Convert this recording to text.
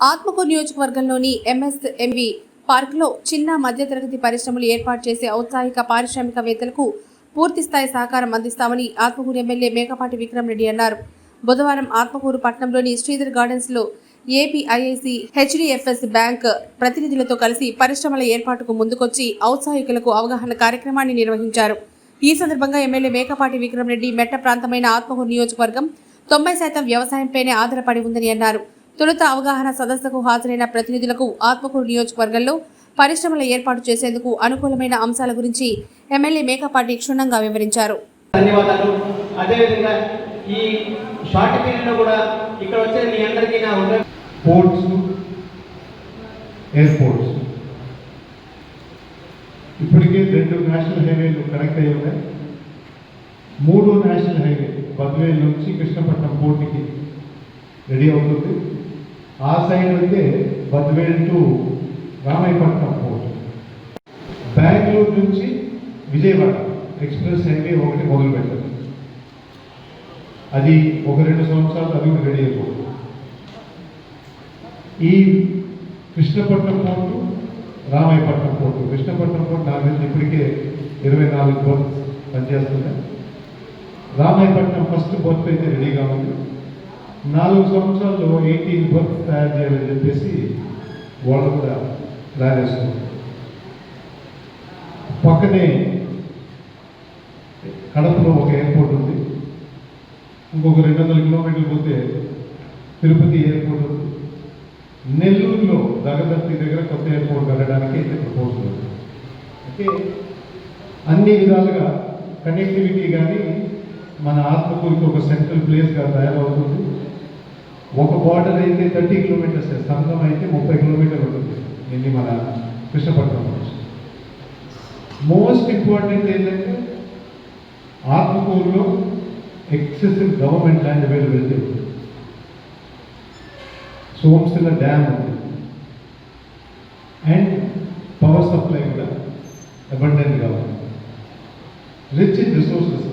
ఆత్మకూరు నియోజకవర్గంలోని ఎంఎస్ఎంవి పార్కులో చిన్న మధ్యతరగతి పరిశ్రమలు ఏర్పాటు చేసే ఔత్సాహిక పారిశ్రామికవేత్తలకు పూర్తి స్థాయి సహకారం అందిస్తామని ఆత్మకూరు ఎమ్మెల్యే మేకపాటి విక్రమ్ రెడ్డి అన్నారు. బుధవారం ఆత్మకూరు పట్టణంలోని శ్రీధర్ గార్డెన్స్లో ఏపీఐఐసి హెచ్డిఎఫ్ఎస్ బ్యాంక్ ప్రతినిధులతో కలిసి పరిశ్రమల ఏర్పాటుకు ముందుకొచ్చి ఔత్సాహికులకు అవగాహన కార్యక్రమాన్ని నిర్వహించారు. ఈ సందర్భంగా ఎమ్మెల్యే మేకపాటి విక్రమ్ రెడ్డి మెట్ట ప్రాంతమైన ఆత్మకూరు నియోజకవర్గం తొంభై శాతం వ్యవసాయంపైనే ఆధారపడి ఉందని అన్నారు. తొలుత అవగాహన సదస్సుకు హాజరైన ప్రతినిధులకు ఆత్మకూరు నియోజకవర్గంలో పరిశ్రమల ఏర్పాటు చేసేందుకు అనుకూలమైన అంశాల గురించి ఎమ్మెల్యే మేకపాటి క్షుణ్ణంగా వివరించారు. ధన్యవాదాలు. అదేవిధంగా ఈ షార్ట్ పీరియడ్లో కూడా ఇక్కడ వచ్చే మీ అందరికీ నా పోర్ట్స్ ఎయిర్పోర్ట్స్ ఇప్పటికే రెండు నేషనల్ హైవేలు కనెక్ట్ అయ్యి ఉన్నాయి. మూడు నేషనల్ హైవే బద్వేల్ నుంచి కృష్ణపట్నం పోర్టుకి రెడీ అవుతుంది. ఆ సైడ్ అయితే బద్వేల్ టు రామాయపట్నం పోర్ట్ బెంగళూరు నుంచి విజయవాడ ఎక్స్ప్రెస్ హైవే ఒకటి మొదలు పెట్టారు. అది ఒక రెండు సంవత్సరాలు అది కూడా రెడీ అయిపోతుంది. ఈ Krishnapatnam port Ramayapatnam port. Krishnapatnam port నా మీద ఇప్పటికే ఇరవై నాలుగు బర్త్ పనిచేస్తున్నాయి. రామాయపట్నం ఫస్ట్ బర్త్ అయితే రెడీగా ఉంది. నాలుగు సంవత్సరాలు ఎయిటీన్ బర్త్ తయారు చేయాలని చెప్పేసి వాళ్ళు కూడా ప్లాన్ పక్కనే కడపలో ఒక ఎయిర్పోర్ట్ ఉంది. ఇంకొక రెండు వందల కిలోమీటర్లు పోతే తిరుపతి ఎయిర్పోర్ట్ ఉంది. నెల్లూరులో దగదత్తి దగ్గర కొత్త ఎయిర్పోర్ట్ కట్టడానికి అయితే ప్రపోజల్ ఉంది. అన్ని విధాలుగా కనెక్టివిటీ కానీ మన ఆత్మకూరికి ఒక సెంట్రల్ ప్లేస్గా తయారవుతుంది. ఒక బార్డర్ అయితే థర్టీ కిలోమీటర్స్ సంఘం అయితే ముప్పై కిలోమీటర్లు ఉంటుంది. ఇది మన కృష్ణపట్నం నుంచి. మోస్ట్ ఇంపార్టెంట్ ఏంటంటే ఆత్మకూరులో ఎక్సెసివ్ గవర్నమెంట్ ల్యాండ్ అవైలబిలిటీ ఉంది. సోమశిల డ్యామ్ ఉంది. అండ్ పవర్ సప్లై కూడా అబండెంట్గా ఉంది. Rich in resources